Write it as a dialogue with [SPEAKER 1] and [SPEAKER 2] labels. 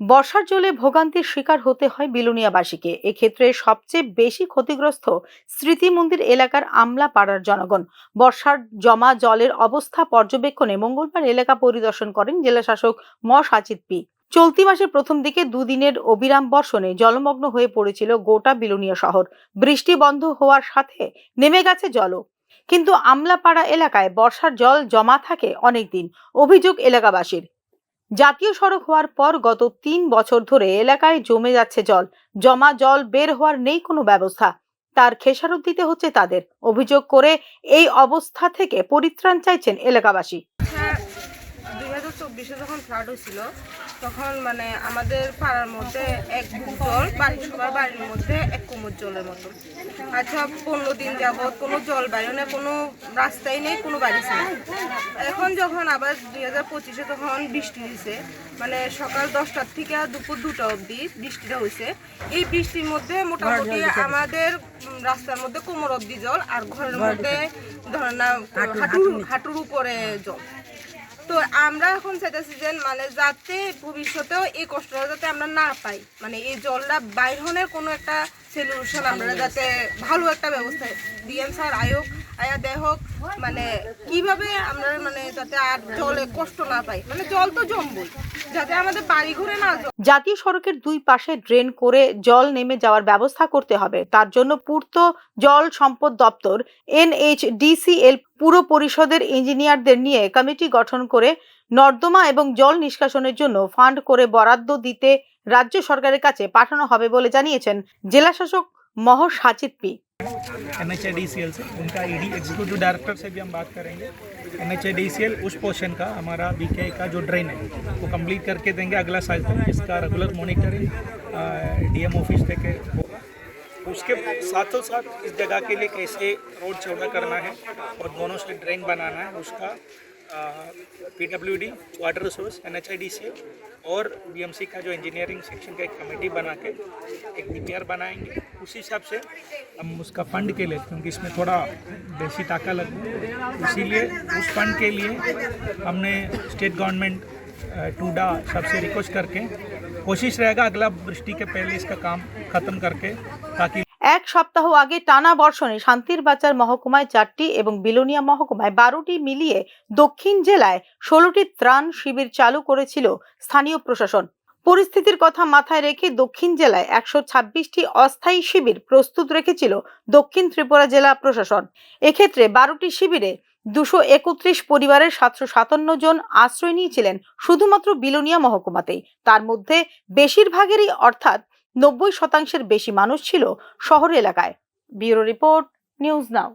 [SPEAKER 1] বর্ষার জলে ভোগান্তির শিকার হতে হয় বিলুনিয়াবাসীকে। এক্ষেত্রে সবচেয়ে বেশি ক্ষতিগ্রস্ত স্মৃতি মন্দির এলাকার আমলা পাড়ার জনগণ। বর্ষার জমা জলের অবস্থা পর্যবেক্ষণে মঙ্গলবার এলাকা পরিদর্শন করেন জেলা শাসক ম সাচিদ পি। চলতি মাসের প্রথম দিকে দুদিনের অবিরাম বর্ষণে জলমগ্ন হয়ে পড়েছিল গোটা বিলুনিয়া শহর। বৃষ্টি বন্ধ হওয়ার সাথে নেমে গেছে জলও। কিন্তু আমলাপাড়া এলাকায় বর্ষার জল জমা থাকে অনেকদিন, অভিযোগ এলাকাবাসীর। জাতীয় সড়ক হওয়ার পর গত তিন বছর ধরে এলাকায় জমে যাচ্ছে জল। জমা জল বের হওয়ার নেই কোনো ব্যবস্থা। তার খেসারত দিতে হচ্ছে তাদের। অভিযোগ করে এই অবস্থা থেকে পরিত্রাণ চাইছেন এলাকাবাসী।
[SPEAKER 2] দু দুই হাজার চব্বিশে যখন ফ্লাড হয়েছিল তখন মানে আমাদের পাড়ার মধ্যে এক বুক জল বাড়ির সবার বাড়ির মধ্যে এক কোমর জলের মতো আচ্ছা পনেরো দিন যাবৎ কোনো জল বাইরে নেই কোনো রাস্তাই নেই কোনো বাড়ি ছিল এখন যখন আবার দুই হাজার পঁচিশে তখন বৃষ্টি হয়েছে মানে সকাল দশটার থেকে দুপুর দুটা অবধি বৃষ্টিটা হয়েছে এই বৃষ্টির মধ্যে মোটামুটি আমাদের রাস্তার মধ্যে কোমর অবধি জল আর ঘরের মধ্যে ধরেন না হাঁটুর হাঁটুর উপরে জল। তো আমরা এখন চাইতেছি যে মানে যাতে ভবিষ্যতেও এই কষ্টটা যাতে আমরা না পাই। মানে এই জলটা বাইরনের কোনো একটা সলিউশন আমরা যাতে ভালো একটা ব্যবস্থা দিয়েন, স্যার, আয়োগ। আয়া হোক মানে কীভাবে আমরা মানে যাতে আর জলে কষ্ট না পাই। মানে জল তো জমবই
[SPEAKER 1] জাতীয় সড়কের দুই পাশে ড্রেন করে জল নেমে যাওয়ার ব্যবস্থা করতে হবে। তার জন্য পূর্ত জল সম্পদ দপ্তর, এনএইচডিসিএল, পুর পরিষদের ইঞ্জিনিয়ারদের নিয়ে কমিটি গঠন করে নর্দমা এবং জল নিষ্কাশনের জন্য ফান্ড করে বরাদ্দ দিতে রাজ্য সরকারের কাছে পাঠানো হবে বলে জানিয়েছেন জেলাশাসক মহ সাচিদ পি
[SPEAKER 3] एच से। उनका ई डी एग्जीक्यूटिव डायरेक्टर से भी हम बात करेंगे। एन एच उस पोर्शन का, हमारा बी का जो ड्रेन है, वो कंप्लीट करके देंगे अगला साल तक इसका रेगुलर मॉनिटरिंग डीएम ऑफ़िस दे के उसके साथों साथ इस जगह के लिए कैसे रोड चौड़ा करना है और दोनों से ड्रेन बनाना है, उसका P W D water resource NHIDC और बीएमसी का जो इंजीनियरिंग सेक्शन का एक कमेटी बना के एक डीपीआर बनाएँगे। उस हिसाब से हम उसका फंड के लिए, क्योंकि इसमें थोड़ा बेसी टाका लग इसीलिए उस फंड के लिए हमने स्टेट गवर्नमेंट टूडा सबसे रिक्वेस्ट करके कोशिश रहेगा अगला वृष्टि के पहले इसका काम ख़त्म करके, ताकि
[SPEAKER 1] এক সপ্তাহ আগে টানা বর্ষণে শান্তির বাজার মহকুমায় চারটি এবং বিলোনিয়া মহকুমায় বারোটি মিলিয়ে দক্ষিণ জেলায় ষোলোটি ত্রাণ শিবির চালু করেছিল স্থানীয় প্রশাসন। পরিস্থিতির কথা মাথায় রেখে দক্ষিণ জেলায় একশো ছাব্বিশটি অস্থায়ী শিবির প্রস্তুত রেখেছিল দক্ষিণ ত্রিপুরা জেলা প্রশাসন। এক্ষেত্রে বারোটি শিবিরে দুশো একত্রিশ পরিবারের সাতশো সাতান্ন জন আশ্রয় নিয়েছিলেন শুধুমাত্র বিলোনিয়া মহকুমাতেই। তার মধ্যে বেশিরভাগেরই অর্থাৎ নব্বই শতাংশের বেশি মানুষ ছিল শহর এলাকায়। Bureau report news now.